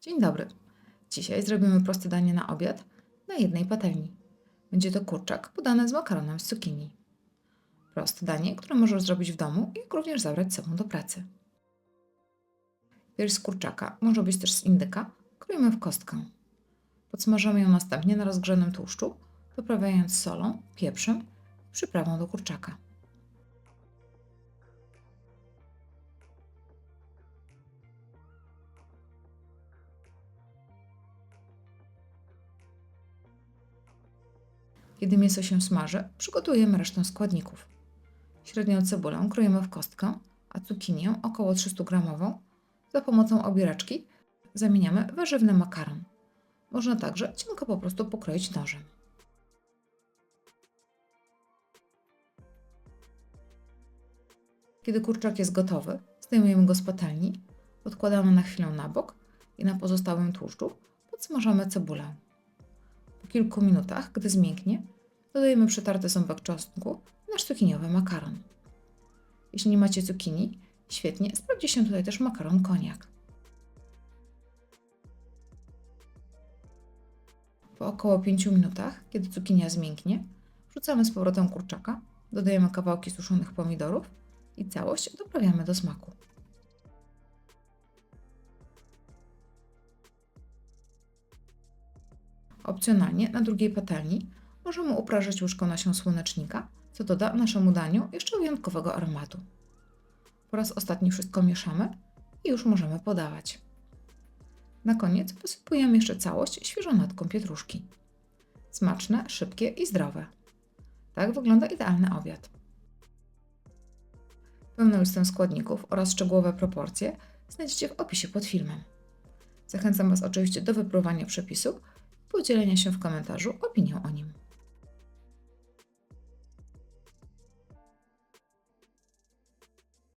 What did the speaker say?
Dzień dobry. Dzisiaj zrobimy proste danie na obiad na jednej patelni. Będzie to kurczak podany z makaronem z cukinii. Proste danie, które możesz zrobić w domu, jak również zabrać z sobą do pracy. Pierś z kurczaka, może być też z indyka, kroimy w kostkę. Podsmażamy ją następnie na rozgrzanym tłuszczu, doprawiając solą, pieprzem i przyprawą do kurczaka. Kiedy mięso się smaży, przygotujemy resztę składników. Średnią cebulę kroimy w kostkę, a cukinię około 300 gramową za pomocą obieraczki zamieniamy warzywny makaron. Można także cienko po prostu pokroić nożem. Kiedy kurczak jest gotowy, zdejmujemy go z patelni, odkładamy na chwilę na bok i na pozostałym tłuszczu podsmażamy cebulę. Kilku minutach, gdy zmięknie, dodajemy przetarty ząbek czosnku i nasz cukiniowy makaron. Jeśli nie macie cukinii, świetnie sprawdzi się tutaj też makaron koniak. Po około 5 minutach, kiedy cukinia zmięknie, wrzucamy z powrotem kurczaka, dodajemy kawałki suszonych pomidorów i całość doprawiamy do smaku. Opcjonalnie na drugiej patelni możemy uprażyć łyżką nasion słonecznika, co doda naszemu daniu jeszcze wyjątkowego aromatu. Po raz ostatni wszystko mieszamy i już możemy podawać. Na koniec posypujemy jeszcze całość świeżą natką pietruszki. Smaczne, szybkie i zdrowe. Tak wygląda idealny obiad. Pełną listę składników oraz szczegółowe proporcje znajdziecie w opisie pod filmem. Zachęcam Was oczywiście do wypróbowania przepisu podzielenia się w komentarzu opinią o nim.